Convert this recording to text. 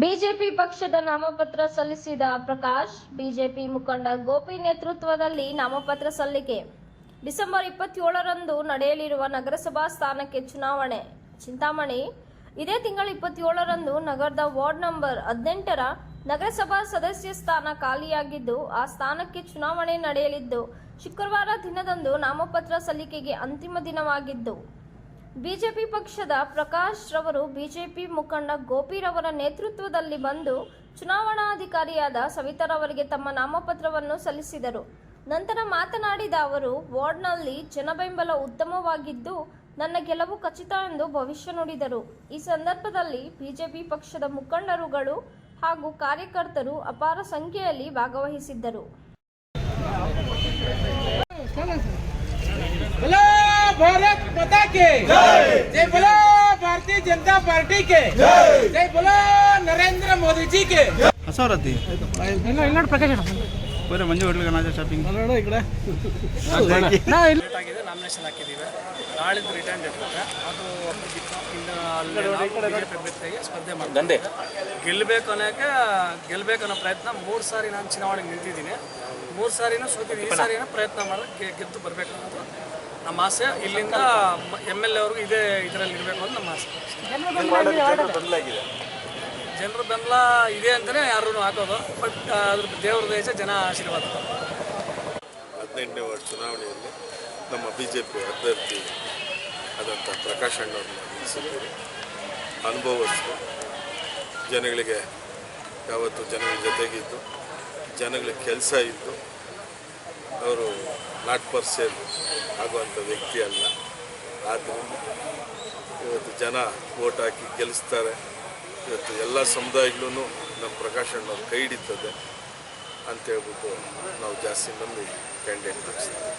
BJP ಪಕ್ಷದ ನಾಮಪತ್ರ ಸಲ್ಲಿಸಿದ ಪ್ರಕಾಶ್, ಬಿಜೆಪಿ ಮುಖಂಡ ಗೋಪಿ ನೇತೃತ್ವದಲ್ಲಿ ನಾಮಪತ್ರ ಸಲ್ಲಿಕೆ. ಡಿಸೆಂಬರ್ ಇಪ್ಪತ್ತೇಳರಂದು ನಡೆಯಲಿರುವ ನಗರಸಭಾ ಸ್ಥಾನಕ್ಕೆ ಚುನಾವಣೆ. ಚಿಂತಾಮಣಿ. ಇದೇ ತಿಂಗಳ ಇಪ್ಪತ್ತೇಳರಂದು ನಗರದ ವಾರ್ಡ್ ನಂಬರ್ ಹದಿನೆಂಟರ ನಗರಸಭಾ ಸದಸ್ಯ ಸ್ಥಾನ ಖಾಲಿಯಾಗಿದ್ದು, ಆ ಸ್ಥಾನಕ್ಕೆ ಚುನಾವಣೆ ನಡೆಯಲಿದ್ದು, ಶುಕ್ರವಾರ ದಿನದಂದು ನಾಮಪತ್ರ ಸಲ್ಲಿಕೆಗೆ ಅಂತಿಮ ದಿನವಾಗಿದ್ದು. ಬಿಜೆಪಿ ಪಕ್ಷದ ಪ್ರಕಾಶ್ ರವರು ಬಿಜೆಪಿ ಮುಖಂಡ ಗೋಪಿರವರ ನೇತೃತ್ವದಲ್ಲಿ ಬಂದು ಚುನಾವಣಾಧಿಕಾರಿಯಾದ ಸವಿತಾರವರಿಗೆ ತಮ್ಮ ನಾಮಪತ್ರವನ್ನು ಸಲ್ಲಿಸಿದರು. ನಂತರ ಮಾತನಾಡಿದ ಅವರು, ವಾರ್ಡ್ನಲ್ಲಿ ಜನಬೆಂಬಲ ಉತ್ತಮವಾಗಿದ್ದು ನನ್ನ ಗೆಲುವು ಖಚಿತ ಎಂದು ಭವಿಷ್ಯ ನುಡಿದರು. ಈ ಸಂದರ್ಭದಲ್ಲಿ ಬಿಜೆಪಿ ಪಕ್ಷದ ಮುಖಂಡರುಗಳು ಹಾಗೂ ಕಾರ್ಯಕರ್ತರು ಅಪಾರ ಸಂಖ್ಯೆಯಲ್ಲಿ ಭಾಗವಹಿಸಿದ್ದರು. भारत माता के जय बोलो भारतीय जनता पार्टी के जय बोलो नरेंद्र मोदी जी के ಹಸವರತಿ ಬೇರೆ ಮಂಜು ಹೋಟ್ಲಿಗೆ ನಾಜ ಶಾಪಿಂಗ್ ಲೇಟ್ ಆಗಿದೆ ನಾಮಿನೇಷನ್ ಹಾಕಿದ್ದೀವಿ ನಾಳಿದ್ದು ರಿಟರ್ನ್ ಇರ್ತದೆ ಅದು ಒಬ್ಬರಿಗಿತ್ತು ಇನ್ನು ಅಲ್ಲಿ ಬಿಜೆಪಿ ಅಭ್ಯರ್ಥಿಯಾಗಿ ಸ್ಪರ್ಧೆ ಮಾಡ್ತಾರೆ ಗೆಲ್ಲಬೇಕು ಅನ್ನೋಕ್ಕೆ ಗೆಲ್ಲಬೇಕು ಅನ್ನೋ ಪ್ರಯತ್ನ ಮೂರು ಸಾರಿ ನಾನು ಚುನಾವಣೆಗೆ ನಿಂತಿದ್ದೀನಿ ಮೂರು ಸಾರಿನೂ ಸೋತಿದ್ದೀನಿ ಈ ಸಾರಿನೂ ಪ್ರಯತ್ನ ಮಾಡೋಕ್ಕೆ ಗೆದ್ದು ಬರಬೇಕು ಅನ್ನೋದು ನಮ್ಮ ಆಸೆ. ಇಲ್ಲಿಂದ ಎಂ ಎಲ್ ಎ ಅವ್ರಿಗೂ ಇದೇ ಇದರಲ್ಲಿ ಇರಬೇಕು ಅಂತ ನಮ್ಮ ಆಸೆ. ಜನರ ಬೆಂಬಲ ಇದೆ ಅಂತಲೇ ಯಾರೂ ಹಾಕೋದು. ಬಟ್ ಅದ್ರ ದೇವ್ರ ದೇಶ ಜನ ಆಶೀರ್ವಾದ. ಹದಿನೆಂಟನೇ ವಾರ್ಡ್ ಚುನಾವಣೆಯಲ್ಲಿ ನಮ್ಮ ಬಿ ಜೆ ಪಿ ಅಭ್ಯರ್ಥಿ ಆದಂಥ ಪ್ರಕಾಶ್ ಅಣ್ಣವ್ರನ್ನ ನಿಲ್ಲಿಸಿದ್ದೀವಿ. ಅನುಭವಸ್ತು ಜನಗಳಿಗೆ ಯಾವತ್ತು ಜನಗಳ ಜೊತೆಗಿದ್ದು ಜನಗಳಿಗೆ ಕೆಲಸ ಇದ್ದು ಅವರು ನಾಟ್ ಪರ್ ಸೇಲ್ ಆಗುವಂಥ ವ್ಯಕ್ತಿ ಅಲ್ಲ. ಆದ್ದರಿಂದ ಇವತ್ತು ಜನ ಓಟ್ ಹಾಕಿ ಗೆಲ್ಲಿಸ್ತಾರೆ. ಇವತ್ತು ಎಲ್ಲ ಸಮುದಾಯಗಳೂ ನಮ್ಮ ಪ್ರಕಾಶ್ ಅಣ್ಣವ್ರು ಕೈ ಹಿಡಿತದೆ ಅಂತ ಹೇಳ್ಬಿಟ್ಟು ನಾವು ಜಾಸ್ತಿ ಮಂದಿ ಕ್ಯಾಂಡಿಡೇಟ್ ಮಾಡಿಸ್ತೀವಿ